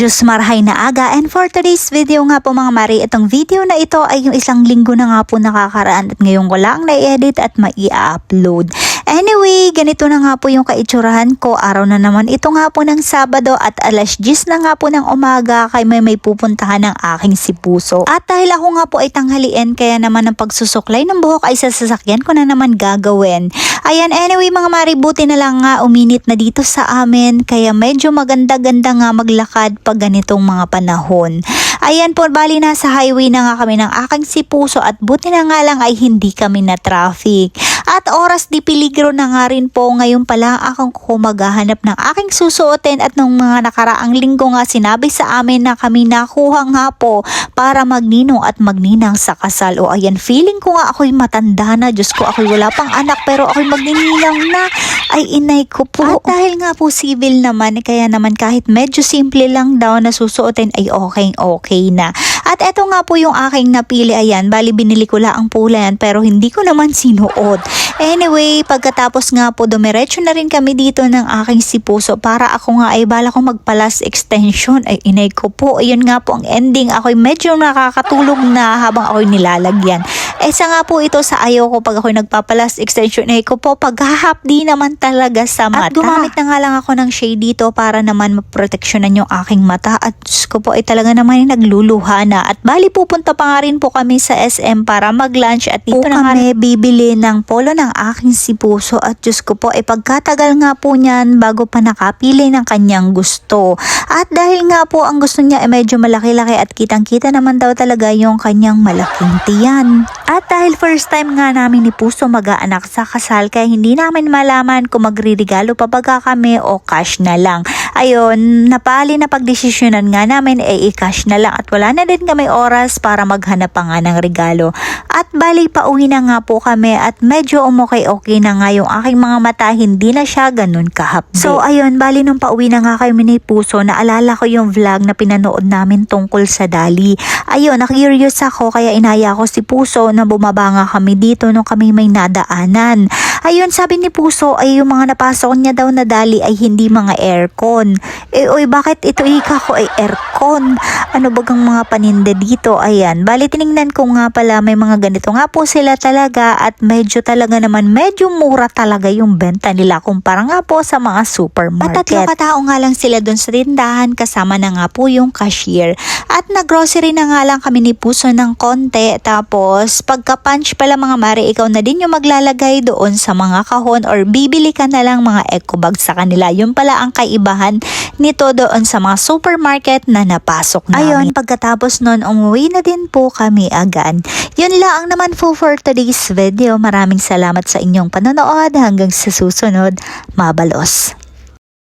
Diyos marhay na aga and for today's video nga po mga mari, itong video na ito ay yung isang linggo na nga po nakakaraan at ngayon ko lang na-edit at mai-upload. Anyway, ganito na nga po yung kaitsurahan ko. Araw na naman ito nga po ng Sabado at alas 10 na nga po ng umaga kay may may pupuntahan ng aking si Puso. At dahil ako nga po ay tanghalian kaya naman ang pagsusuklay ng buhok ay sa sasakyan ko na naman gagawin. Ayan, anyway mga mari, buti na lang nga uminit na dito sa amin kaya medyo maganda-ganda nga maglakad pag ganitong mga panahon. Ayan po, bali na sa highway na nga kami ng aking si Puso at buti na nga lang ay hindi kami na traffic. At oras di peligro na nga rin po ngayon pala akong kumaghahanap ng aking susuotin at nung mga nakaraang linggo nga sinabi sa amin na kami nakuha nga po para magninong at magninang sa kasal. O ayan, feeling ko nga ako'y matanda na. Diyos ko, ako'y wala pang anak pero ako'y magnininang na. Ay inay ko po. At dahil nga po civil naman, kaya naman kahit medyo simple lang daw na susuotin ay okay okay na. At eto nga po yung aking napili, ayan, bali binili ko lang ang pula yan pero hindi ko naman sinuot. Anyway, pagkatapos nga po dumiretso na rin kami dito ng aking si Puso para ako nga ay bala ko magpalas extension. Ay inay ko po, ayun nga po ang ending. Ako'y medyo nakakatulog na habang ako'y nilalagyan. Eh sa nga po ito sa ayaw ko pag ako'y nagpapalas extension ay ko po paghahapdi naman talaga sa mata. At gumamit na nga lang ako ng shade dito para naman maproteksyonan yung aking mata at Diyos ko po ay talaga naman yung nagluluha na. At bali pupunta pa nga rin po kami sa SM para mag-lunch at dito na kami bibili ng polo ng aking si Puso at Diyos ko po ay pagkatagal nga po niyan bago pa nakapili ng kanyang gusto. At dahil nga po ang gusto niya ay medyo malaki-laki at kitang-kita naman daw talaga yung kanyang malaking tiyan. At dahil first time nga namin ni Puso mag-aanak sa kasal kaya hindi namin malaman kung magririgalo pa baga kami o cash na lang. Ayun, napali na pagdesisyonan nga namin ay i-cash na lang at wala na din kami oras para maghanap pa nga ng regalo. At bali pa uwi na nga po kami at medyo umokay-okay na nga yung aking mga mata, hindi na siya ganun kahapdi. So ayun, bali nung pauwi na nga kami ni Puso, naalala ko yung vlog na pinanood namin tungkol sa Dali. Ayun, na-curious ako kaya inaya ko si Puso na bumaba nga kami dito nung kami may nadaanan. Ayun, sabi ni Puso ay yung mga napasok niya daw na Dali ay hindi mga aircon. Eh, oy, bakit ito ika ko ay aircon? Ano bagang mga paninda dito? Ayan, bali tiningnan ko nga pala may mga ganito nga po sila talaga at medyo talaga naman medyo mura talaga yung benta nila kumpara nga po sa mga supermarket. At tatlo katao nga lang sila doon sa tindahan kasama na nga po yung cashier. At naggrocery na nga lang kami ni Puso ng konti tapos pagka punch pala mga mare ikaw na din yung maglalagay doon sa mga kahon or bibili ka na lang mga eco bag sa kanila. Yun pala ang kaibahan nito doon sa mga supermarket na napasok namin. Ayun, pagkatapos nun, umuwi na din po kami agad. Yun lang naman po for today's video. Maraming salamat sa inyong panonood. Hanggang sa susunod, mabalos.